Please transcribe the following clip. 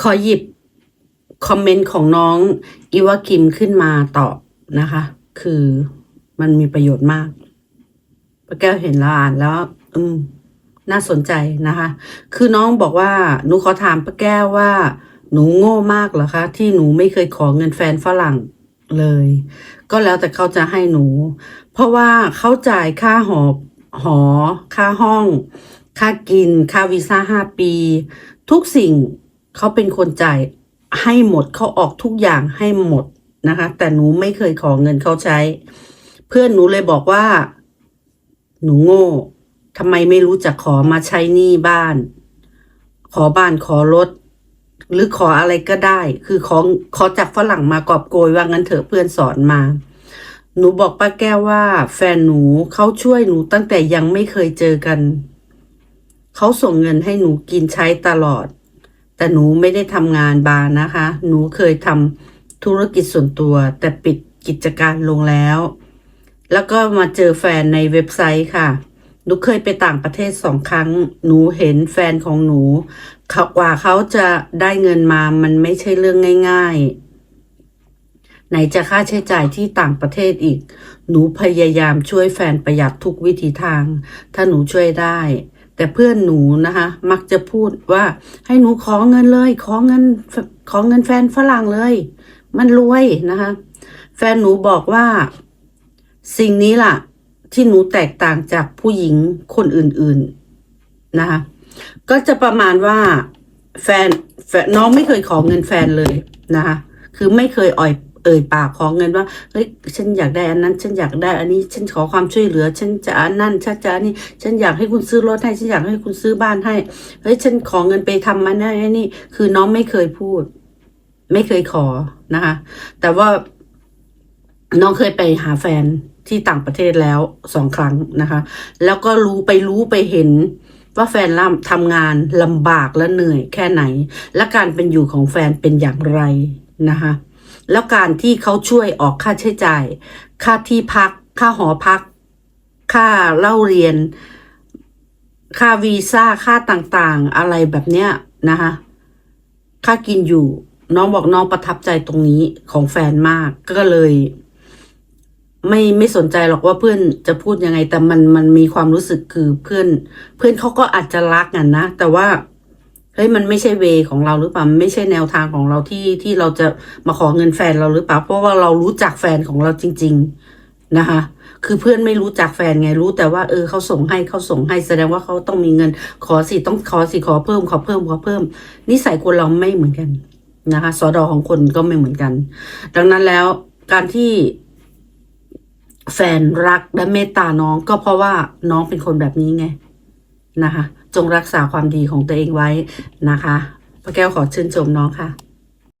ขอหยิบคอมเมนต์ของน้องอีวากิมขึ้นมาตอบนะคะ คือมันมีประโยชน์มากป้าแก้วเห็นแล้วอ่านแล้ว อืม น่าสนใจนะคะ คือน้องบอกว่าหนูขอถามป้าแก้วว่า หนูโง่มากเหรอคะ ที่หนูไม่เคยขอเงินแฟนฝรั่งเลย ก็แล้วแต่เขาจะให้หนู เพราะว่าเขาจ่ายค่าหอหอ ค่าห้อง ค่ากิน ค่าวีซ่าห้าปี ทุกสิ่ง เขาเป็นคนจ่ายให้หมดเขาออกทุกอย่างให้หมดนะคะ แต่หนูไม่เคยขอเงินเขาใช้ เพื่อนหนูเลยบอกว่า หนูโง่ทำไมไม่รู้จักขอมาใช้หนี้บ้าน ขอบ้านขอรถ หรือขออะไรก็ได้ คือขอขอจากฝรั่งมากอบโกยว่างั้นเถอะเพื่อนสอนมา หนูบอกป้าแก้วว่า แฟนหนูเขาช่วยหนูตั้งแต่ยังไม่เคยเจอกัน เขาส่งเงินให้หนูกินใช้ตลอด แต่หนูไม่ได้ทำงานบาร์นะคะ หนูเคยทำธุรกิจส่วนตัว แต่ปิดกิจการลงแล้ว แล้วก็มาเจอแฟนในเว็บไซต์ค่ะ หนูเคยไปต่างประเทศสองครั้ง หนูเห็นแฟนของหนูเขากว่าเขาจะได้เงินมามันไม่ใช่เรื่องง่าย ๆ ไหนจะค่าใช้จ่ายที่ต่างประเทศอีก หนูพยายามช่วยแฟนประหยัดทุกวิธีทาง ถ้าหนูช่วยได้ แต่เพื่อนหนูนะคะ มักจะพูดว่า ให้หนูขอเงินเลย ขอเงินขอเงินแฟนฝรั่งเลย มันรวยนะคะ แฟนหนูบอกว่า สิ่งนี้ล่ะ ที่หนูแตกต่างจากผู้หญิงคนอื่นๆนะคะ ก็จะประมาณว่าแฟนแฟนน้องไม่เคยขอเงินแฟนเลยนะคะ คือไม่เคยอ่อย เอ่ยปากขอเงินว่าเฮ้ยฉันอยากได้อันนั้น ฉันอยากได้อันนี้ ฉันขอความช่วยเหลือ ฉันจะอันนั่นฉันจะอันนี้ ฉันอยากให้คุณซื้อรถให้ ฉันอยากให้คุณซื้อบ้านให้ เฮ้ยฉันขอเงินไปทำมันนั่นนี่ คือน้องไม่เคยพูด ไม่เคยขอนะคะ แต่ว่าน้องเคยไปหาแฟนที่ต่างประเทศแล้วสองครั้งนะคะ แล้วก็รู้ไปรู้ไปเห็นว่าแฟนล่ำทำงานลำบากและเหนื่อยแค่ไหน และการเป็นอยู่ของแฟนเป็นอย่างไรนะคะ แล้วการที่เขาช่วยออกค่าใช้จ่าย ค่าที่พัก ค่าหอพัก ค่าเล่าเรียน ค่าวีซ่าค่าต่างๆ อะไรแบบเนี้ยนะคะค่ากินอยู่ น้องบอกน้องประทับใจตรงนี้ของแฟนมากก็เลย ไม่ไม่สนใจหรอกว่าเพื่อนจะพูดยังไง แต่มันมันมีความรู้สึกคือเพื่อน เพื่อนเขาก็อาจจะรักกันนะแต่ว่า เฮ้ยมันไม่ใช่เวของเราหรือเปล่าไม่ใช่แนวทางของเราที่ที่เราจะมาขอเงินแฟนเราหรือเปล่าเพราะว่าเรารู้จักแฟนของเราจริง ๆนะคะ คือเพื่อนไม่รู้จักแฟนไงรู้แต่ว่าเออเขาส่งให้เขาส่งให้แสดงว่าเขาต้องมีเงิน ขอสิต้องขอสิขอเพิ่มขอเพิ่มขอเพิ่ม นิสัยคนเราไม่เหมือนกันนะคะสอดอของคนก็ไม่เหมือนกัน ดังนั้นแล้วการที่แฟนรักและเมตตาน้องก็เพราะว่าน้องเป็นคนแบบนี้ไง นะคะ จงรักษาความดีของตัวเองไว้นะคะพระแก้วขอชื่นชมน้องค่ะ